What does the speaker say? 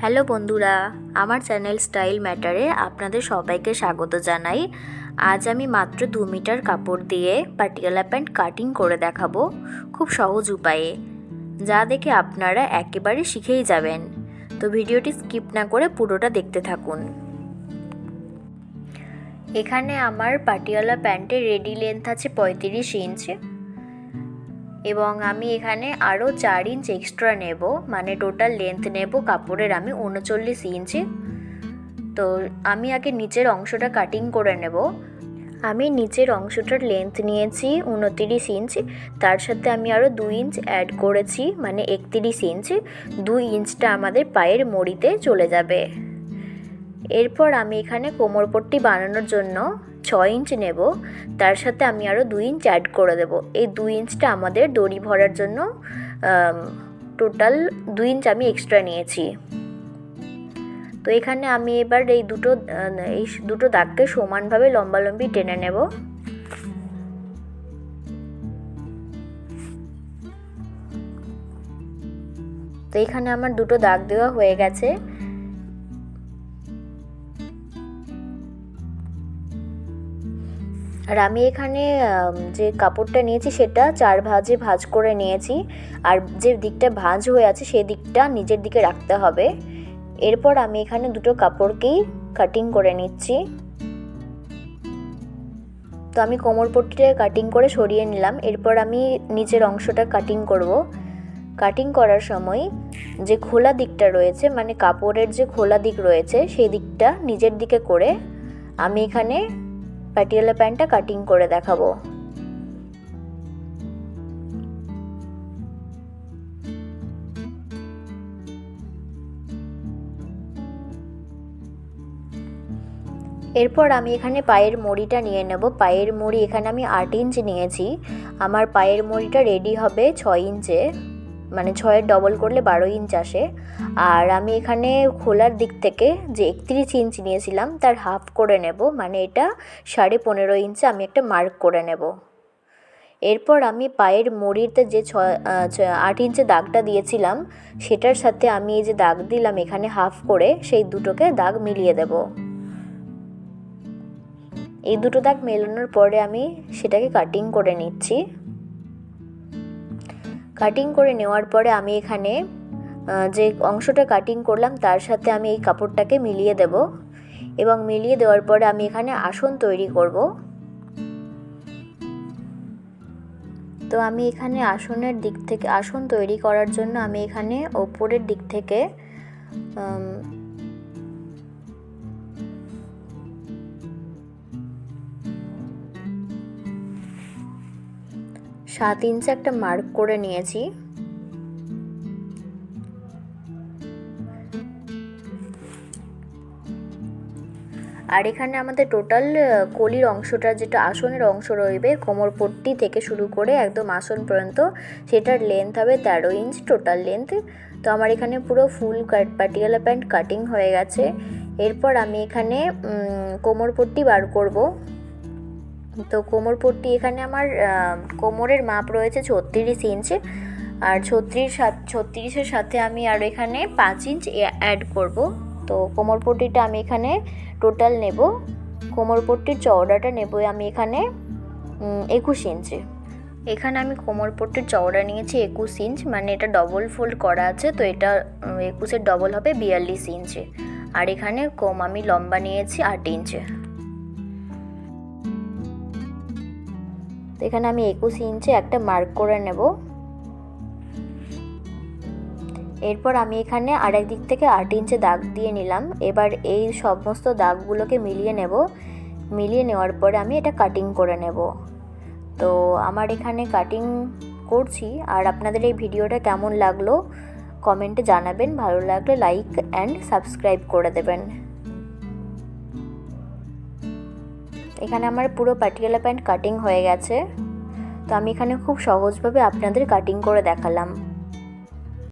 Hello বন্ধুরা, আমার channel style ম্যাটারে আপনাদের সবাইকে স্বাগত জানাই। আজ আমি মাত্র দু মিটার কাপড় দিয়ে পাটিয়ালা প্যান্ট কাটিং করে দেখাবো খুব সহজ উপায়ে, যা দেখে আপনারা একেবারে শিখেই যাবেন। তো ভিডিওটি স্কিপ না করে পুরোটা দেখতে থাকুন। এখানে আমার পাটিয়ালা প্যান্টের রেডি লেন্থ আছে পঁয়ত্রিশ ইঞ্চ এবং আমি এখানে আরও চার ইঞ্চ এক্সট্রা নেব মানে টোটাল লেন্থ নেব কাপড়ের, আমি উনচল্লিশ ইঞ্চি তো আমি আগে নিচের অংশটা কাটিং করে নেব। আমি নিচের অংশটার লেন্থ নিয়েছি উনতিরিশ ইঞ্চ তার সাথে আমি আরও দুই ইঞ্চ অ্যাড করেছি মানে একতিরিশ ইঞ্চ দুই ইঞ্চটা আমাদের পায়ের মড়িতে চলে যাবে। এরপর আমি এখানে কোমরপট্টি বানানোর জন্য ছ ইঞ্চ নেব। তার সাথে আমি আরও দুই ইঞ্চ অ্যাড করে দেব। এই দুই ইঞ্চটা আমাদের দড়ি ভরার জন্য টোটাল দুই ইঞ্চ আমি এক্সট্রা নিয়েছি। তো এখানে আমি এবার এই দুটো এই দুটো দাগকে সমানভাবে লম্বালম্বি টেনে নেব। তো এখানে আমার দুটো দাগ দেওয়া হয়ে গেছে। আর আমি এখানে যে কাপড়টা নিয়েছি সেটা চার ভাজে ভাজ করে নিয়েছি। আর যে দিকটা ভাজ হয়ে আছে সেই দিকটা নিজের দিকে রাখতে হবে। এরপর আমি এখানে দুটো কাপড়কেই কাটিং করে নিচ্ছি। তো আমি কোমর পট্টিটা কাটিং করে সরিয়ে নিলাম। এরপর আমি নিচের অংশটা কাটিং করব। কাটিং করার সময় যে খোলা দিকটা রয়েছে মানে কাপড়ের যে খোলা দিক রয়েছে, সেই দিকটা নিজের দিকে করে আমি এখানে পাটিয়ালা প্যান্টটা কাটিং করে দেখাবো। এরপর আমি এখানে পায়ের মুড়িটা নিয়ে নেব। পায়ের মুড়ি এখানে আমি আট ইঞ্চ নিয়েছি। আমার পায়ের মুড়িটা রেডি হবে ছয় ইঞ্চে। মানে ছয়ের ডবল করলে বারো ইঞ্চ আসে। আর আমি এখানে খোলার দিক থেকে যে একত্রিশ ইঞ্চ নিয়েছিলাম, তার হাফ করে নেব। মানে এটা সাড়ে পনেরো ইঞ্চে আমি একটা মার্ক করে নেব। এরপর আমি পায়ের মুড়িতে যে ছয় আট ইঞ্চে দাগটা দিয়েছিলাম, সেটার সাথে আমি এই যে দাগ দিলাম এখানে হাফ করে, সেই দুটোকে দাগ মিলিয়ে দেব। এই দুটো দাগ মেলানোর পরে আমি সেটাকে কাটিং করে নিচ্ছি। কাটিং করে নেওয়ার পরে আমি এখানে যে অংশটা কাটিং করলাম তার সাথে আমি এই কাপড়টাকে মিলিয়ে দেব এবং মিলিয়ে দেওয়ার পরে আমি এখানে আসন তৈরি করব। তো আমি এখানে আসনের দিক থেকে, আসন তৈরি করার জন্য আমি এখানে ওপরের দিক থেকে সাত ইঞ্চে একটা মার্ক করে নিয়েছি। আর এখানে আমাদের টোটাল কলির অংশটা, যেটা আসনের অংশ রইবে, কোমর পট্টি থেকে শুরু করে একদম আসন পর্যন্ত, সেটার লেন্থ হবে তেরো ইঞ্চ টোটাল লেন্থ তো আমার এখানে পুরো full cut Patiala pant cutting হয়ে গেছে। এরপর আমি এখানে কোমর পট্টি বার করব। তো কোমর পট্টি এখানে আমার কোমরের মাপ রয়েছে ছত্রিশ ইঞ্চ আর ছত্রিশ ছত্রিশের সাথে আমি আর এখানে পাঁচ ইঞ্চ অ্যাড করব। তো কোমর পট্টিটা আমি এখানে টোটাল নেব। কোমর পট্টির চওড়াটা নেব আমি এখানে একুশ ইঞ্চি এখানে আমি কোমর পট্টির চওড়া নিয়েছি একুশ ইঞ্চ মানে এটা ডবল ফোল্ড করা আছে, তো এটা একুশের ডবল হবে বিয়াল্লিশ ইঞ্চি আর এখানে কম আমি লম্বা নিয়েছি আট ইঞ্চি তো এখানে আমি একুশ ইঞ্চে একটা মার্ক করে নেব। এরপর আমি এখানে আরেক দিক থেকে আট ইঞ্চে দাগ দিয়ে নিলাম। এবার এই সমস্ত দাগগুলোকে মিলিয়ে নেব। মিলিয়ে নেওয়ার পরে আমি এটা কাটিং করে নেব। তো আমার এখানে কাটিং করছি। আর আপনাদের এই ভিডিওটা কেমন লাগল কমেন্টে জানাবেন। ভালো লাগলে লাইক অ্যান্ড সাবস্ক্রাইব করে দেবেন। এখানে আমার পুরো পাটিয়ালা প্যান্ট কাটিং হয়ে গেছে। তো আমি এখানে খুব সহজভাবে আপনাদের কাটিং করে দেখালাম।